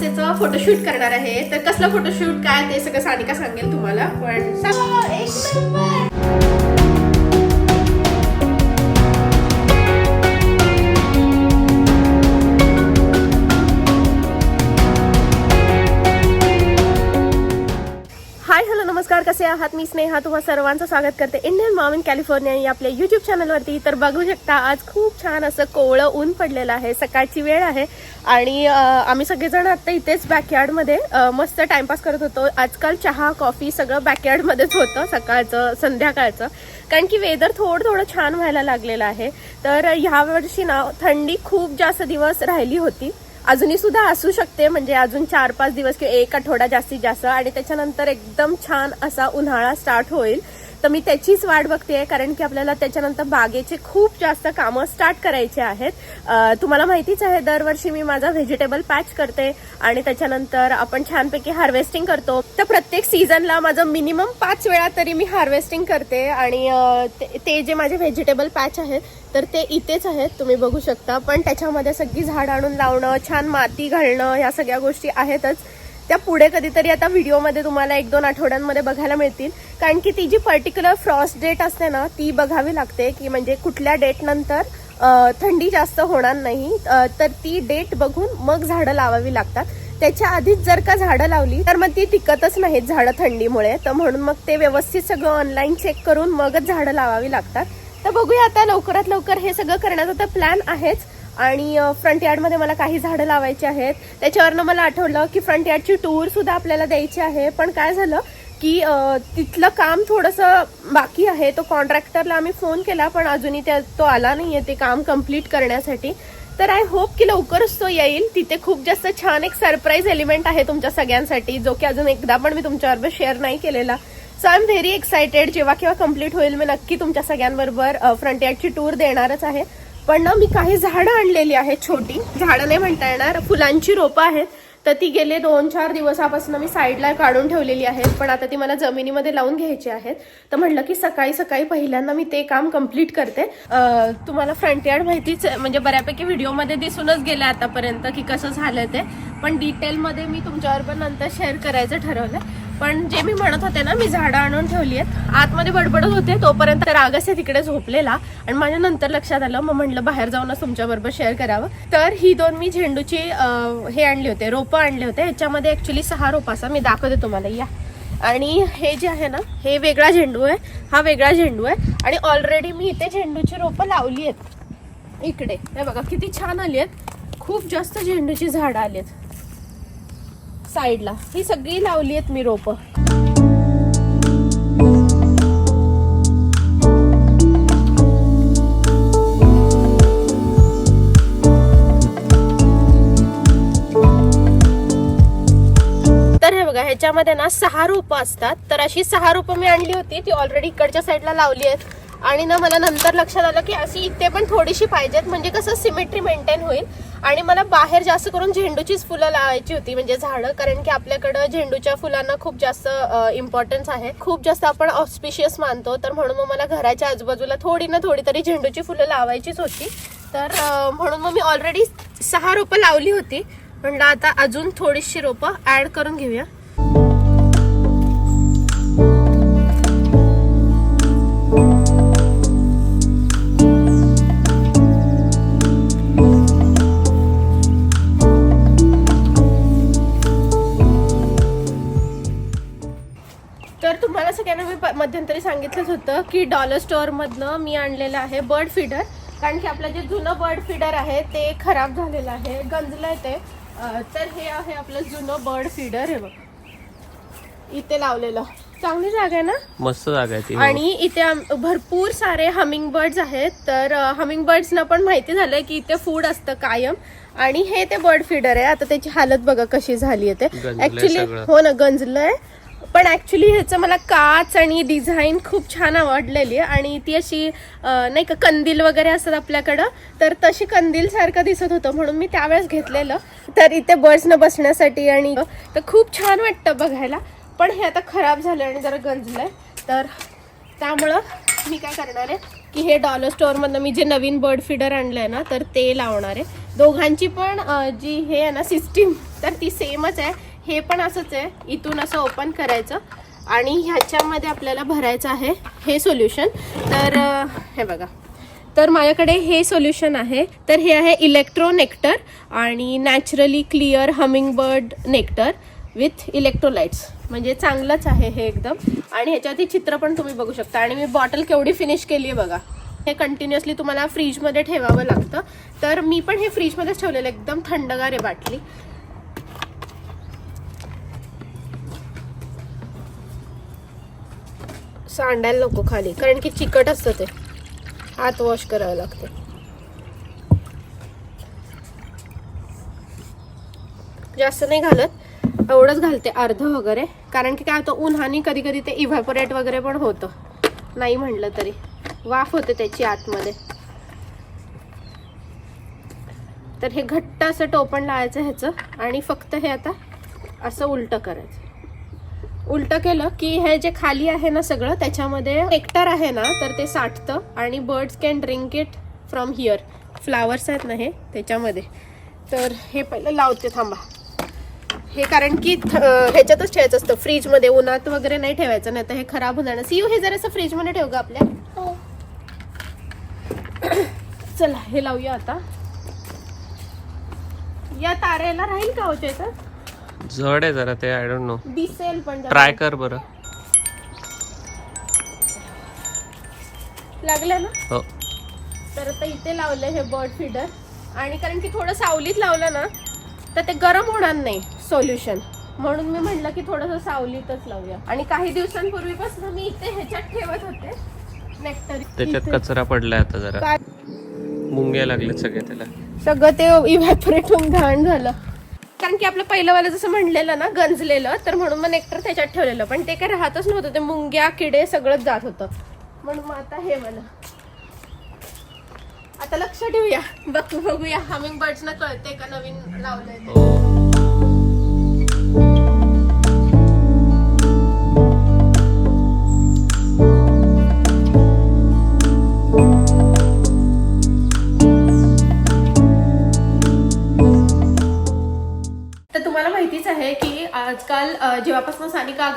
त्याचं फोटोशूट करणार आहे. तर कसलं फोटोशूट काय ते सगळं सानिका सांगेल तुम्हाला पण आहात. मी स्नेहा तुम्हा सर्वांचं स्वागत करते. इंडियन मॉम इन कॅलिफोर्निया या आपल्या युट्यूब चॅनलवरती तर बघू शकता आज खूप छान असं कोवळं ऊन पडलेलं आहे. सकाळची वेळ आहे. आणि आम्ही सगळेजण आता इथेच बॅकयार्डमध्ये मस्त टाइमपास करत होतो. आजकाल चहा कॉफी सगळं बॅकयार्डमध्येच होतं सकाळचं संध्याकाळचं. कारण की वेदर थोडं थोडं छान व्हायला लागलेलं आहे. तर ह्यावर्षी ना थंडी खूप जास्त दिवस राहिली होती. अजूनही सुद्धा असू शकते म्हणजे अजून चार पाच दिवस किंवा एक आठवडा जास्तीत जास्त आणि त्याच्यानंतर एकदम छान असा उन्हाळा स्टार्ट होईल. तर मी त्याचीच वाट बघते कारण की आपल्याला त्याच्यानंतर बागेचे खूप जास्त कामं स्टार्ट करायचे आहेत. तुम्हाला माहितीच आहे दरवर्षी मी माझा व्हेजिटेबल पॅच करते आणि त्याच्यानंतर आपण छानपैकी हार्वेस्टिंग करतो. तर प्रत्येक सीझनला माझं मिनिमम पाच वेळा तरी मी हार्वेस्टिंग करते आणि ते- ते जे माझे व्हेजिटेबल पॅच आहेत तर ते इथेच आहेत तुम्ही बघू शकता. पण त्याच्यामध्ये सगळी झाड आणून लावणं छान माती घालणं ह्या सगळ्या गोष्टी आहेतच. त्या पुढे कधीतरी आता व्हिडिओमध्ये तुम्हाला एक दोन आठवड्यांमध्ये बघायला मिळतील. कारण की ती जी पर्टिक्युलर फ्रॉस्ट डेट असते ना ती बघावी लागते की म्हणजे कुठल्या डेट नंतर थंडी जास्त होणार नाही. तर ती डेट बघून मग झाडं लावावी लागतात. त्याच्या आधीच जर का झाडं लावली तर मग ती टिकतच नाहीत झाडं थंडीमुळे. तर म्हणून मग ते व्यवस्थित सगळं ऑनलाईन चेक करून मगच झाडं लावावी लागतात. तर बघूया आता लवकरात लवकर हे सगळं करण्याचा तर प्लॅन आहेच. आणि फ्रंट यार्डमध्ये मला काही झाडं लावायची आहेत. त्याच्यावरनं मला आठवलं की फ्रंट यार्डची टूर सुद्धा आपल्याला द्यायची आहे. पण काय झालं की तिथलं काम थोडंसं बाकी आहे. तो कॉन्ट्रॅक्टरला आम्ही फोन केला पण अजूनही त्या तो आला नाही आहे ते काम कंप्लीट करण्यासाठी. तर आय होप की लवकरच तो येईल. तिथे खूप जास्त छान एक सरप्राईज एलिमेंट आहे तुमच्या सगळ्यांसाठी जो की अजून एकदा पण मी तुमच्याबरोबर शेअर नाही केलेला. So I am very excited जेव्हा केव्हा कंप्लीट होईल मी नक्की तुमच्या सगळ्यांबरोबर फ्रंट यार्डची टूर देणारच आहे. पण ना मी काही झाडं आणलेली आहेत छोटी. झाडं नाही म्हणता येणार फुलांची रोपं आहेत. तर ती गेले दोन चार दिवसापासून मी साईडला काढून ठेवलेली आहेत. पण आता ती मला जमिनीमध्ये लावून घ्यायची आहेत. तर म्हटलं की सकाळी सकाळी पहिल्यांदा मी ते काम कंप्लीट करते. तुम्हाला फ्रंट यार्ड माहितीच आहे, म्हणजे बऱ्यापैकी व्हिडिओमध्ये दिसूनच गेलं आतापर्यंत की कसं झालं ते. पण डिटेलमध्ये मी तुमच्यावर पण नंतर शेअर करायचं ठरवलं पण जे मी म्हणत होते ना मी झाडं आणून ठेवली आहेत. आतमध्ये बडबडत होते तोपर्यंत रागस आहे तिकडे झोपलेला. आणि माझ्या नंतर लक्षात आलं मग म्हटलं बाहेर जाऊनच तुमच्याबरोबर शेअर करावं. तर ही दोन मी झेंडूची हे आणले होते रोपं आणले होते. ह्याच्यामध्ये ऍक्च्युली सहा रोपाचा मी दाखवते तुम्हाला. या. आणि हे जे आहे ना हे वेगळा झेंडू आहे. हा वेगळा झेंडू आहे. आणि ऑलरेडी मी इथे झेंडूची रोपं लावली आहेत. इकडे. हे बघा किती छान आली आहेत. खूप जास्त झेंडूची झाडं आली आहेत. साईडला. ही सगळी लावली आहेत मी रोपं. तर हे बघा ह्याच्यामध्ये ना सहा रोपं असतात. तर अशी सहा रोपं मी आणली होती ती ऑलरेडी इकडच्या साईडला लावली आहेत. आणि ना मला नंतर लक्षात आलं की अशी इथे पण थोडीशी पाहिजेत. म्हणजे कसं सिमेट्री मेंटेन होईल. आणि मला बाहेर जास्त करून झेंडूचीच फुलं लावायची होती. म्हणजे झाडं कारण की आपल्याकडं झेंडूच्या फुलांना खूप जास्त इम्पॉर्टन्स आहे. खूप जास्त आपण ऑस्पिशियस मानतो. तर म्हणून मग मला घराच्या आजूबाजूला थोडी ना थोडी तरी झेंडूची फुलं लावायचीच होती. तर म्हणून मग मी ऑलरेडी सहा रोपं लावली होती. म्हणलं आता अजून थोडीशी रोपं ऍड करून घेऊया. सांगितलंच होतं की डॉलर स्टोअर मधनं मी आणलेलं आहे बर्ड फीडर कारण की आपलं जे जुनं बर्ड फीडर आहे ते खराब झालेलं आहे. गंजलंय ते. अं, तर हे आहे आपलं जुनं बर्ड फीडर हे बघ. इथे लावलेलं. चांगली जागा आहे ना? मस्त जागा आहे ती आणि इथे भरपूर सारे हमिंग बर्ड्स आहेत. तर हमिंग बर्ड्सना पण माहिती झालंय की इथे फूड असतं कायम. आणि हे ते बर्ड फीडर आहे. आता त्याची हालत बघा कशी झाली आहे ते. ऍक्च्युली. हो ना गंजलंय. पण ॲक्च्युली ह्याचं मला काच आणि डिझाईन खूप छान आवडलेली आहे. आणि ती अशी नाही का कंदील वगैरे असतात आपल्याकडं तर तशी कंदील सारखं दिसत होतं म्हणून मी त्यावेळेस घेतलेलं. तर इथे बर्ड्सनं बसण्यासाठी आणि तर खूप छान वाटतं बघायला. पण हे आता खराब झालं आणि जरा गंजलंय. तर त्यामुळं मी काय करणार आहे की हे डॉलर स्टोअरमधनं मी जे नवीन बर्ड फीडर आणलं आहे ना तर ते लावणार आहे. दोघांची पण जी हे आहे ना सिस्टीम तर ती सेमच आहे. हे पण असंच आहे. इथून असं ओपन करायचं. आणि ह्याच्यामध्ये आपल्याला भरायचं आहे हे सोल्युशन तर हे बघा. तर माझ्याकडे हे सोल्युशन आहे. तर हे आहे इलेक्ट्रो नेक्टर आणि naturally clear hummingbird nectar with electrolytes म्हणजे चांगलंच आहे हे एकदम. आणि ह्याच्यावरती चित्र पण तुम्ही बघू शकता. आणि मी बॉटल केवढी फिनिश केली आहे बघा. हे कंटिन्युअसली तुम्हाला फ्रीजमध्ये ठेवावं लागतं. तर मी पण हे फ्रीजमध्येच ठेवलेलं आहे. एकदम थंडगार आहे बाटली. सांडायला नको खाली कारण की चिकट असतं ते. हात वॉश करावं लागतं. जास्त नाही घालत एवढंच घालते अर्ध वगैरे. कारण की काय होतं उन्हाने कधी कधी ते इव्हॅपोरेट वगैरे पण होतं. नाही म्हणलं तरी. वाफ होते त्याची आतमध्ये. तर हे घट्ट असं टोपण लावायचं ह्याचं आणि फक्त हे आता असं उलटं करायचं. उलटं केलं की हे जे खाली आहे ना सगळं त्याच्यामध्ये नेक्टर आहे ना तर ते साठतं आणि birds can drink it from here flowers आहेत ना हे त्याच्यामध्ये. तर हे पहिलं लावते थांबा. हे कारण की ह्याच्यातच ठेवायचं असतं. फ्रीजमध्ये उन्हात वगैरे नाही ठेवायचं नाही तर हे खराब होणार सीयू हे जरासं फ्रीजमध्ये ठेव का आपल्या. चला हे लावूया आता. या तारेला राहील का होते तर जड आहे जरा ते आय डोंट नो दिसेल पण जरा. ट्राय कर बरं. लागलं ना? हो. तर आता इथे लावलं हे बर्ड फीडर आणि कारण की थोडं सावलीत लावलं ना तर ते गरम होणार नाही सोल्युशन म्हणून मी म्हटलं की थोडंसं सावलीतच लावूया. आणि काही दिवसांपूर्वीपासून मी इथे ह्याच्यात ठेवत होते. नेक्टर त्याच्यात कचरा पडलाय आता जरा. काय? मुंग्या लागले सगळे त्याला. सगळं ते इव्हॅपोरेट होऊन घाण झालं. कारण की आपलं पहिलंवालं जसं म्हणलेलं ना गंजलेलं तर म्हणून मग नेक्टर त्याच्यात ठेवलेलं. पण ते काय राहतच नव्हतं. ते मुंग्या किडे सगळंच जात होतं. म्हणून मग आता हे मला आता लक्ष ठेवूया. बघ बघूया. हमिंग बर्ड्सना कळते का नवीन लावलंय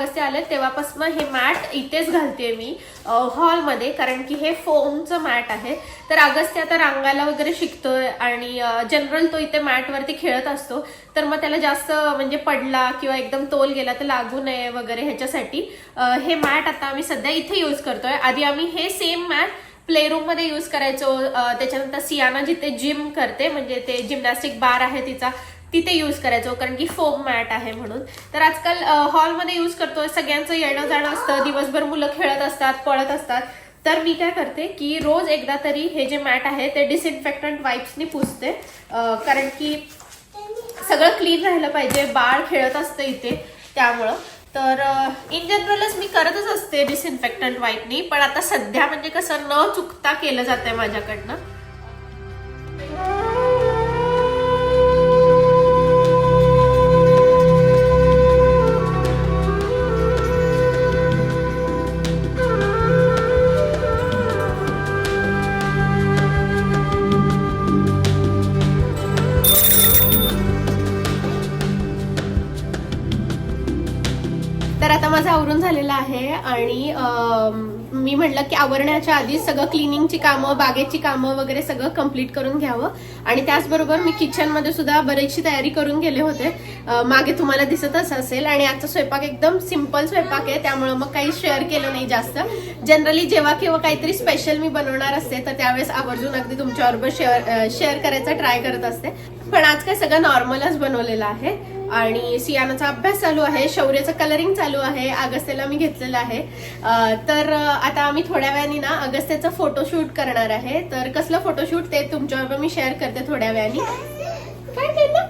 जेव्हापासून आले तेव्हापासून हे मॅट इथेच घालते मी हॉलमध्ये कारण की हे फोमचं मॅट आहे. तर अगस्त्य आता रांगायला वगैरे शिकतोय आणि जनरल तो इथे मॅटवरती खेळत असतो. तर मग त्याला जास्त म्हणजे पडला किंवा एकदम तोल गेला तर लागू नये वगैरे ह्याच्यासाठी हे मॅट आता आम्ही सध्या इथे यूज करतोय. आधी आम्ही हे सेम मॅट प्लेरूममध्ये यूज करायचो त्याच्यानंतर सियाना जिथे जिम करते म्हणजे ते जिमनॅस्टिक बार आहे तिचा तिथे यूज करायचो कारण की फोम मॅट आहे म्हणून. तर आजकाल हॉलमध्ये यूज करतोय सगळ्यांचं येणं जाणं असतं दिवसभर मुलं खेळत असतात पळत असतात. तर मी काय करते की रोज एकदा तरी हे जे मॅट आहे ते डिसइन्फेक्टंट वाईप्सनी पुसते. कारण की सगळं क्लीन राहिलं पाहिजे बाळ खेळत असतं इथे त्यामुळं. तर इन जनरलच मी करतच असते डिसइन्फेक्टंट वाईपनी पण आता सध्या म्हणजे कसं न चुकता केलं जातंय माझ्याकडनं. माझं आवरून झालेलं आहे आणि मी म्हटलं की आवरण्याच्या आधी सगळं क्लिनिंगची कामं बागेची कामं वगैरे सगळं कंप्लीट करून घ्यावं. आणि त्याचबरोबर मी किचनमध्ये सुद्धा बरीचशी तयारी करून गेले होते. मागे तुम्हाला दिसतच असेल आणि आजचा स्वयंपाक एकदम सिंपल स्वयंपाक आहे त्यामुळे मग काही शेअर केलं नाही जास्त. जनरली जेव्हा केव्हा काहीतरी स्पेशल मी बनवणार असते तर त्यावेळेस आवर्जून अगदी तुमच्याबरोबर शेअर शेअर करायचा ट्राय करत असते. पण आज काय सगळं नॉर्मलच बनवलेलं आहे आणि सियानाचा अभ्यास चालू आहे शौर्याचं कलरिंग चालू आहे अगस्त्याला मी घेतलेलं आहे. तर आता आम्ही थोड्या वेळाने ना अगस्त्याचं फोटोशूट करणार आहे. तर कसलं फोटोशूट ते तुमच्याबरोबर मी शेअर करते थोड्या वेळाने. काय केलं?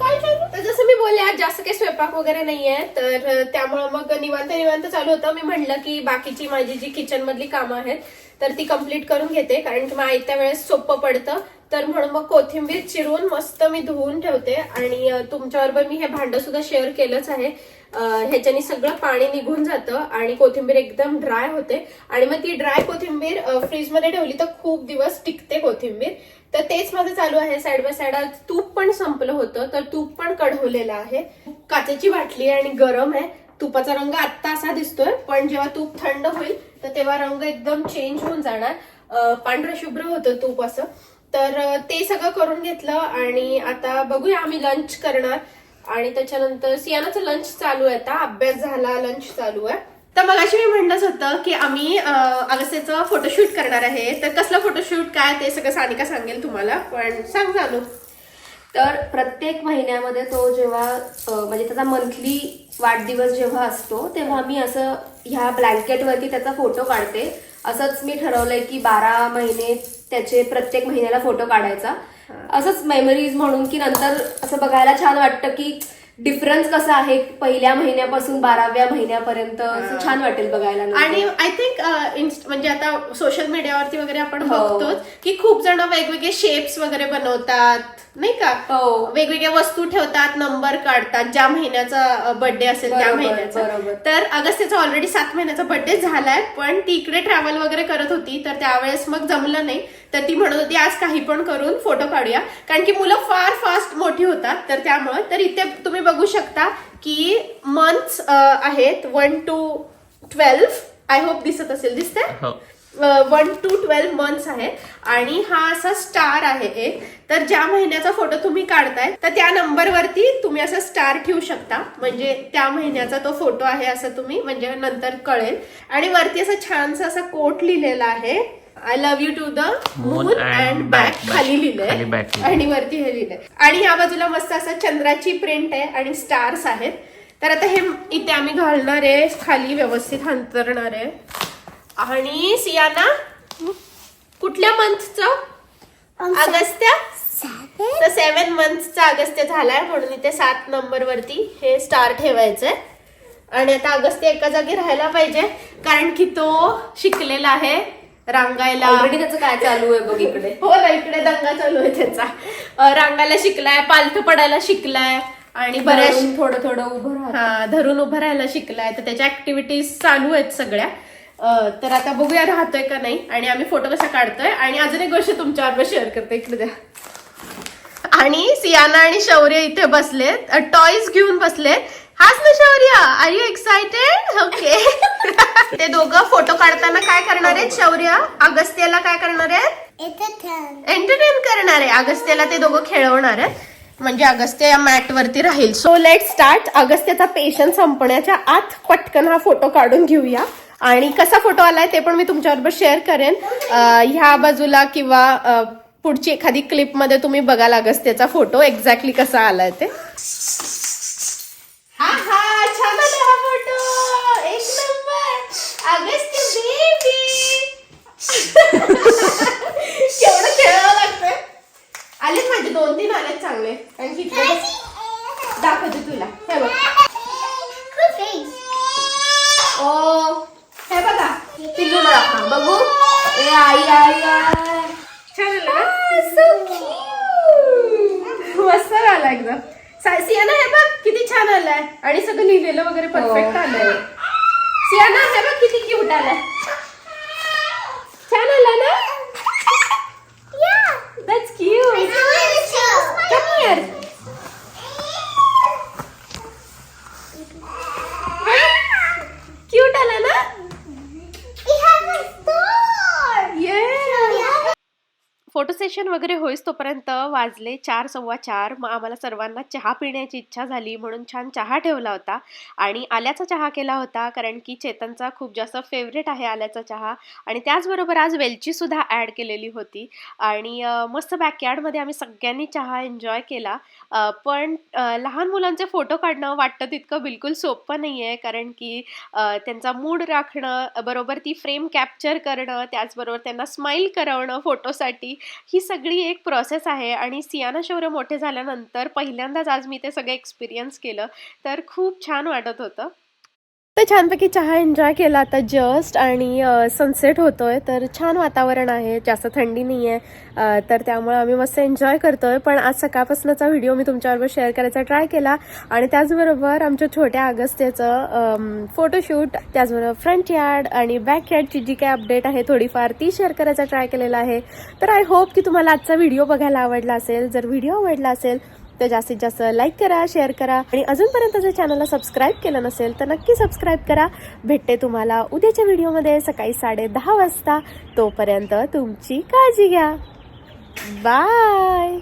काय केलं? तर जसं मी बोलले आज जास्त काही स्वयंपाक वगैरे नाहीये तर त्यामुळं मग निवांत निवांत चालू होतं. मी म्हणलं की बाकीची माझी जी किचन मधली कामं आहेत तर ती कंप्लीट करून घेते कारण की मग आयत्या वेळेस सोपं पडतं. तर म्हणून मग कोथिंबीर चिरून मस्त मी धुवून ठेवते. आणि तुमच्याबरोबर मी हे भांडं सुद्धा शेअर केलंच आहे. ह्याच्याने ह्याच्यानी सगळं पाणी निघून जातं आणि कोथिंबीर एकदम ड्राय होते. आणि मग ती ड्राय कोथिंबीर फ्रीजमध्ये ठेवली तर खूप दिवस टिकते कोथिंबीर. तर तेच माझं चालू आहे. साईड बाय साईड आज तूप पण संपलं होतं तर तूप पण कढवलेलं आहे. काचेची बाटली आहे आणि गरम आहे. तुपाचा रंग आत्ता असा दिसतोय पण जेव्हा तूप थंड होईल तर तेव्हा रंग एकदम चेंज होऊन जाणार. पांढरं शुभ्र होतं तूप असं. तर ते सगळं करून घेतलं आणि आता बघूया आम्ही लंच करणार. आणि त्याच्यानंतर सियानाचं लंच चालू आहे आता. अभ्यास झाला लंच चालू आहे. तर मग मी म्हणलंच होतं की आम्ही अगस्त्याचं फोटोशूट करणार आहे. तर कसलं फोटोशूट काय ते सगळं सानिका सांगेल तुम्हाला पण सांग चालू. तर प्रत्येक महिन्यामध्ये तो जेव्हा म्हणजे त्याचा मंथली वाढदिवस जेव्हा असतो तेव्हा मी असं ह्या ब्लँकेटवरती त्याचा फोटो काढते. असंच मी ठरवलंय की बारा महिने त्याचे प्रत्येक महिन्याला फोटो काढायचा. असंच मेमरीज म्हणून की नंतर असं बघायला छान वाटतं की डिफरन्स कसा आहे पहिल्या महिन्यापासून बाराव्या महिन्यापर्यंत असं छान वाटेल बघायला. आणि आय थिंक म्हणजे आता सोशल मीडियावरती वगैरे आपण हो. बघतोच की खूप जण वेगवेगळे शेप्स वगैरे बनवतात नाही का? हो. वेगवेगळ्या वस्तू ठेवतात नंबर काढतात ज्या महिन्याचा बर्थडे असेल त्या बरोबर, महिन्याचा. बरोबर. तर अगस्त्याचा ऑलरेडी सात महिन्याचा बर्थडे झालाय पण ती इकडे ट्रॅव्हल वगैरे करत होती तर त्यावेळेस मग जमलं नाही. तर ती म्हणत होती आज काही पण करून फोटो काढूया. कारण की मुलं फार फास्ट मोठी होतात तर त्यामुळे तर इथे तुम्ही बघू शकता की मंथ्स आहेत one two twelve I hope दिसत असेल दिसते हो. वन टू ट्वेल्व मंथ्स आहे. आणि हा असा स्टार आहे एक. तर ज्या महिन्याचा फोटो तुम्ही काढताय तर त्या नंबरवरती तुम्ही असं स्टार ठेवू शकता. म्हणजे त्या महिन्याचा तो फोटो आहे असं तुम्ही म्हणजे नंतर कळेल. आणि वरती असं छानसा असा कोट लिहिलेला आहे. I love you to the moon and back. खाली लिहिलंय. आणि वरती हे लिहिलंय. आणि या बाजूला मस्त असं चंद्राची प्रिंट आहे आणि स्टार्स आहेत. तर आता हे इथे आम्ही घालणार आहे. खाली व्यवस्थित अंतरणार आहे. आणि सियाना? कुठल्या मंथचं अगस्त्या तर सेवन मंथचा अगस्त्य झालाय म्हणून इथे सात नंबर वरती हे स्टार ठेवायचंय. आणि आता अगस्त्य एका जागी राहायला पाहिजे कारण की तो शिकलेला आहे रांगायला. ऑलरेडी त्याचं काय चालू आहे बघ इकडे. हो ना इकडे दंगा चालू आहे त्याचा. रांगायला शिकलाय पालथं पडायला शिकलाय. आणि बऱ्याच थोडं थोडं उभं हा धरून उभं राहायला शिकलाय. तर त्याच्या ऍक्टिव्हिटीज चालू आहेत सगळ्या. तर आता बघूया राहतोय का नाही आणि आम्ही फोटो कसा काढतोय. आणि अजून एक गोष्ट तुमच्याबरोबर शेअर करते. इकडे द्या. आणि सियाना आणि शौर्य इथे बसलेत. टॉयज घेऊन बसलेत. हाच ना शौर्य? आर यू एक्साइटेड ओके ते दोघं फोटो काढताना काय करणार आहेत शौर्य? अगस्त्याला काय करणार आहेत? एंटरटेन करणार आहे. अगस्त्याला ते दोघं खेळवणार आहेत. म्हणजे अगस्त्य या मॅट वरती राहील. सो लेट स्टार्ट अगस्त्याचा पेशन्स संपण्याच्या आत पटकन हा फोटो काढून घेऊया. आणि कसा फोटो आलाय ते पण मी तुमच्याबरोबर शेअर करेन. ह्या बाजूला किंवा पुढची एखादी क्लिपमध्ये तुम्ही बघाल अगस्त्याचा फोटो एक्झॅक्टली कसा आलाय ते. हा हा छान आला हा फोटो. एक नंबर. अगस्त्य बेबी केवढं खेळावं लागतंय आलेच माझे दोन तीन आलेत चांगले आणि तिथले बघ. दाखवते तुला हे बघ ओ हे बघा पिल्लूला दाखव बघू ए आई आई आई छान आलं ना? मस्त आला एकदम सा- सियाना हे बघ किती छान आलाय आणि सगळं लिहिलेलं वगैरे परफेक्ट हो. आलंय सियाना हे बघ किती क्यूट आलाय छान आला ना That's cute. Come here. Cute आला ना फोटो सेशन वगैरे होईस तोपर्यंत वाजले चार सव्वा चार. मग आम्हाला सर्वांना चहा पिण्याची इच्छा झाली म्हणून छान चहा ठेवला होता आणि आल्याचा चहा केला होता कारण की चेतनचा खूप जास्त फेवरेट आहे आल्याचा चहा आणि त्याचबरोबर आज वेलचीसुद्धा ॲड केलेली होती आणि मस्त बॅकयार्डमध्ये आम्ही सगळ्यांनी चहा एन्जॉय केला. पण लहान मुलांचे फोटो काढणं वाटतं तितकं बिलकुल सोपं नाही आहे कारण की त्यांचा मूड राखणं बरोबर ती फ्रेम कॅप्चर करणं त्याचबरोबर त्यांना स्माईल करवणं फोटोसाठी ही सगळी एक प्रोसेस आहे आणि सियाना शौर्य मोठे झाल्यानंतर पहिल्यांदाच आज मी ते सगळं एक्सपिरियन्स केलं. तर खूप छान वाटत होतं. तर छानपैकी चहा एन्जॉय केला आता जस्ट आणि सनसेट होतोय. तर छान वातावरण आहे जास्त थंडी नाही आहे तर त्यामुळे आम्ही मस्त एन्जॉय करतोय. पण आज सकाळपासूनचा व्हिडिओ मी तुमच्याबरोबर शेअर करायचा ट्राय केला. आणि त्याचबरोबर आमच्या छोट्या अगस्त्याचं फोटोशूट त्याचबरोबर फ्रंट यार्ड आणि बॅक यार्डची जी काही अपडेट आहे थोडीफार ती शेअर करायचा ट्राय केलेला आहे. तर आय होप की तुम्हाला आजचा व्हिडिओ बघायला आवडला असेल. जर व्हिडिओ आवडला असेल तर जास्तीत जास्त लाईक करा शेअर करा. आणि अजूनपर्यंत जर चॅनलला सबस्क्राईब केलं नसेल तर नक्की सबस्क्राईब करा. भेटते तुम्हाला उद्याच्या व्हिडिओमध्ये सकाळी साडे दहा वाजता. तोपर्यंत तुमची काळजी घ्या. बाय